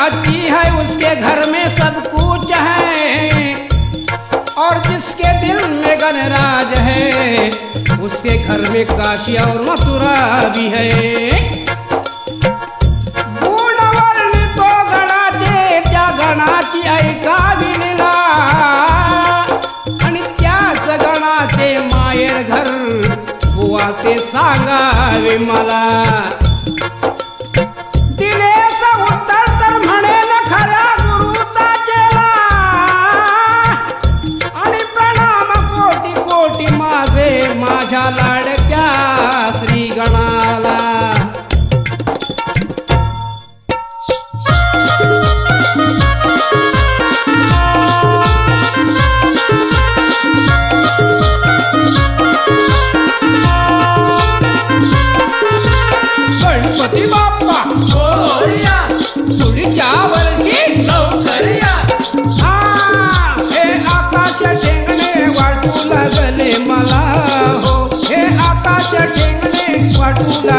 अच्छी है उसके घर में सब कुछ है। और जिसके दिल में गणराज है उसके घर में काशी और मथुरा भी है। मायर घर बुआ से सागा मला।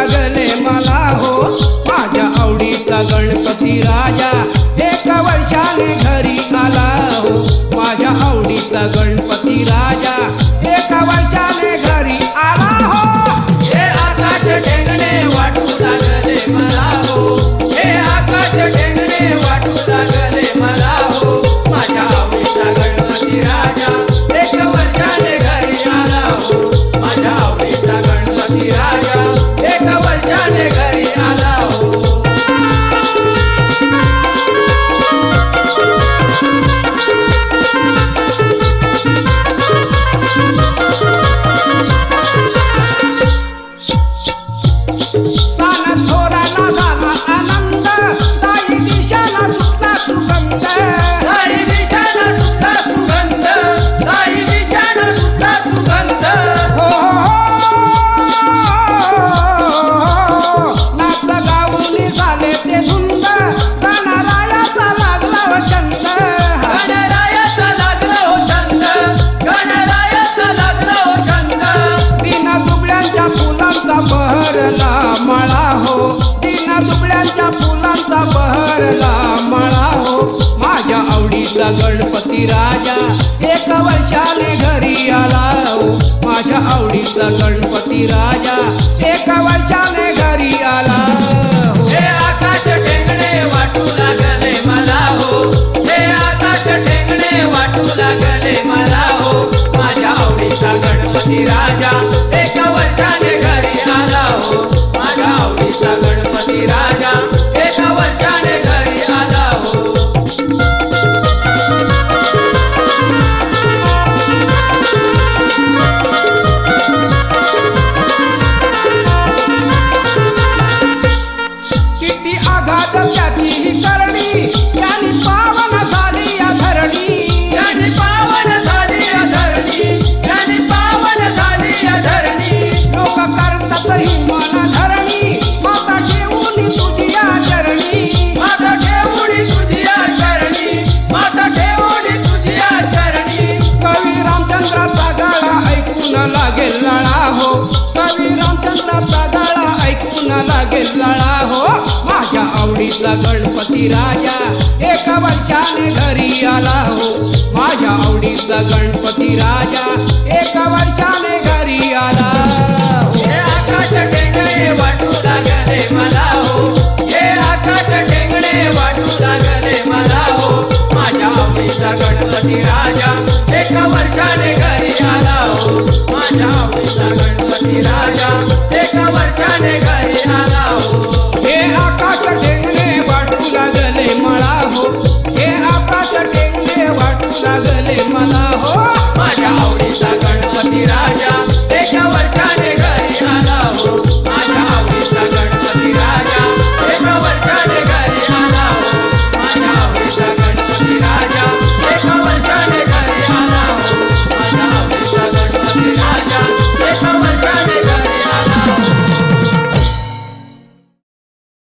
लागले मला हो. माझ्या आवडीचा गणपती राजा एक वर्षाने घरी आला हो. माझ्या आवडीचा गणपती राजा बहरला मळा हो माझ्या आवडीचा गणपती राजा एक वर्षाने घरी आला हो माझ्या आवडीचा गणपती राजा एक वर्षाने घरी आला हो हे आकाश ठेंगणे वाटू लागले मला हो. हे आकाश ठेंगणे वाटू लागले मला हो. माझ्या आवडीचा गणपती राजा ऐकून हो माझ्या आवडीतला गणपती राजा. एका वर्षाने घरी आला हो माझ्या आवडीतला गणपती राजा.